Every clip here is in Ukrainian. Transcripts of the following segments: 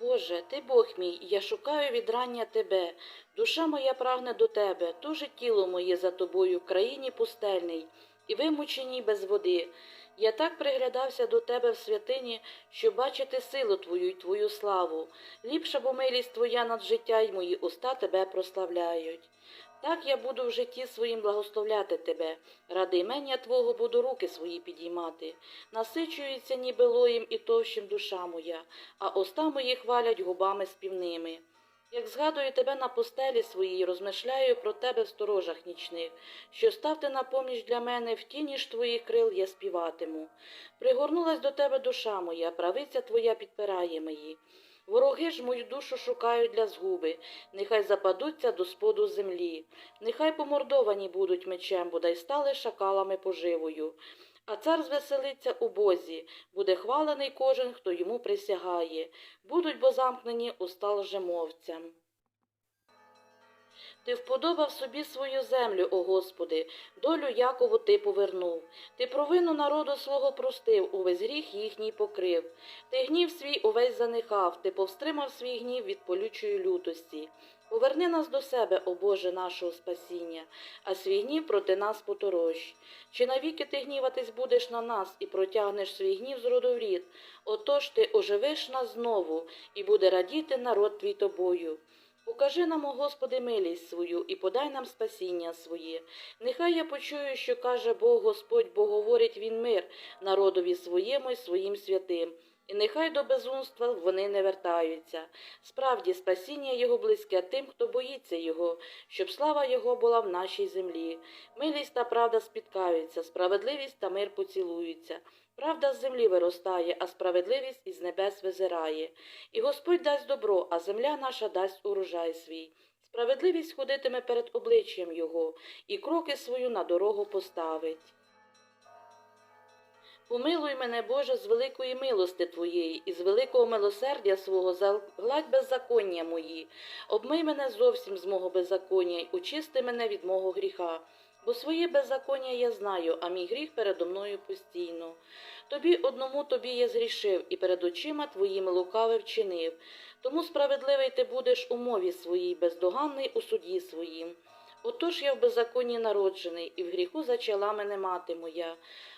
Боже, ти Бог мій, я шукаю відрання тебе. Душа моя прагне до тебе, туже тіло моє за тобою в країні пустельний і вимученій без води. Я так приглядався до тебе в святині, щоб бачити силу твою й твою славу. Ліпша бо милість твоя над життя й мої уста тебе прославляють. Так я буду в житті своїм благословляти тебе, ради імення Твого буду руки свої підіймати. Насичується ніби лоєм і товщим душа моя, а уста мої хвалять губами співними. Як згадую тебе на постелі своїй, розмишляю про тебе в сторожах нічних, що став ти на поміч для мене, в тіні ж твоїх крил я співатиму. Пригорнулась до тебе душа моя, правиця твоя підпирає мої. Вороги ж мою душу шукають для згуби, нехай западуться до споду землі, нехай помордовані будуть мечем, бодай стали шакалами поживою. А цар звеселиться у Бозі, буде хвалений кожен, хто йому присягає, будуть бо замкнені уста лжемовцям. Ти вподобав собі свою землю, о Господи, долю Якову ти повернув. Ти провину народу свого простив, увесь гріх їхній покрив. Ти гнів свій увесь занихав, ти повстримав свій гнів від полючої лютості. Поверни нас до себе, о Боже, нашого спасіння, а свій гнів проти нас поторощ. Чи навіки ти гніватись будеш на нас і протягнеш свій гнів з роду в рід? Отож ти оживиш нас знову, і буде радіти народ твій тобою. Покажи нам, о Господи, милість свою і подай нам спасіння своє. Нехай я почую, що каже Бог Господь, бо говорить він мир народові своєму й своїм святим. І нехай до безумства вони не вертаються. Справді, спасіння Його близьке тим, хто боїться Його, щоб слава Його була в нашій землі. Милість та правда спіткаються, справедливість та мир поцілуються. Правда з землі виростає, а справедливість із небес визирає. І Господь дасть добро, а земля наша дасть урожай свій. Справедливість ходитиме перед обличчям Його, і кроки свою на дорогу поставить. Помилуй мене, Боже, з великої милости Твоєї і з великого милосердя свого загладь беззаконня мої. Обмий мене зовсім з мого беззаконня й очисти мене від мого гріха. Бо своє беззаконня я знаю, а мій гріх передо мною постійно. Тобі одному тобі я зрішив, і перед очима твоїми лукаве вчинив. Тому справедливий ти будеш у мові своїй, бездоганний у суді своїм. Отож я в беззаконні народжений, і в гріху зачала мене мати моя.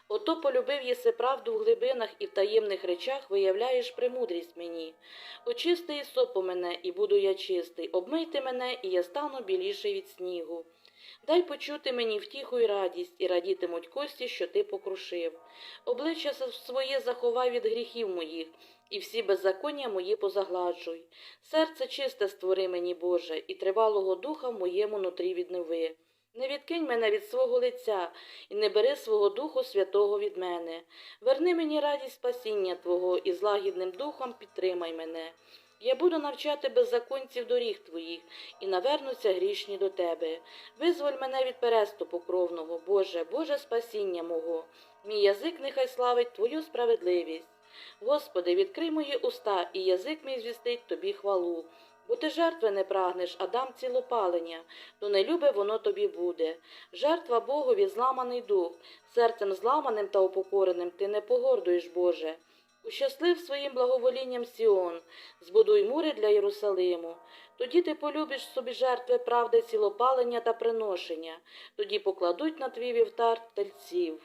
Ото полюбив єси правду в глибинах і в таємних речах виявляєш премудрість мені. Очисти і сопу мене, і буду я чистий, обмийте мене, і я стану біліший від снігу. Дай почути мені втіху й радість, і радітимуть кості, що ти покрушив. Обличчя своє заховай від гріхів моїх, і всі беззаконня мої позагладжуй. Серце чисте створи мені, Боже, і тривалого духа в моєму нутрі віднови. Не відкинь мене від свого лиця і не бери свого Духу Святого від мене. Верни мені радість спасіння Твого і з лагідним духом підтримай мене. Я буду навчати беззаконців доріг твоїх і навернуться грішні до тебе. Визволь мене від переступу кровного, Боже, Боже спасіння мого. Мій язик нехай славить Твою справедливість. Господи, відкрий мої уста, і язик мій звістить Тобі хвалу. Бо ти жертви не прагнеш, а дам цілопалення, то не любе воно тобі буде. Жертва Богові зламаний дух, серцем зламаним та упокореним ти не погордуєш, Боже. Ущаслив своїм благоволінням Сіон, збудуй мури для Єрусалиму. Тоді ти полюбиш собі жертви правди, цілопалення та приношення, тоді покладуть на твій вівтар тельців.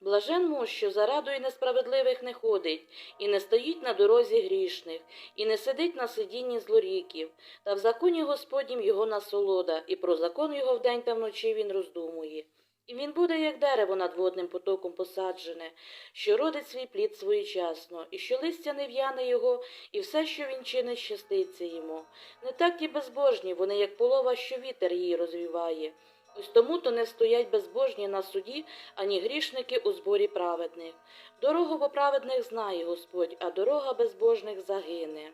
Блажен муж, що за радою несправедливих не ходить, і не стоїть на дорозі грішних, і не сидить на сидінні злоріків, та в законі Господнім його насолода, і про закон його вдень та вночі він роздумує. І він буде, як дерево над водним потоком посаджене, що родить свій плід своєчасно, і що листя не в'яне його, і все, що він чинить, щаститься йому. Не так ті безбожні, вони, як полова, що вітер її розвіває. Ось тому то не стоять безбожні на суді, ані грішники у зборі праведних. Дорогу по праведних знає Господь, а дорога безбожних загине.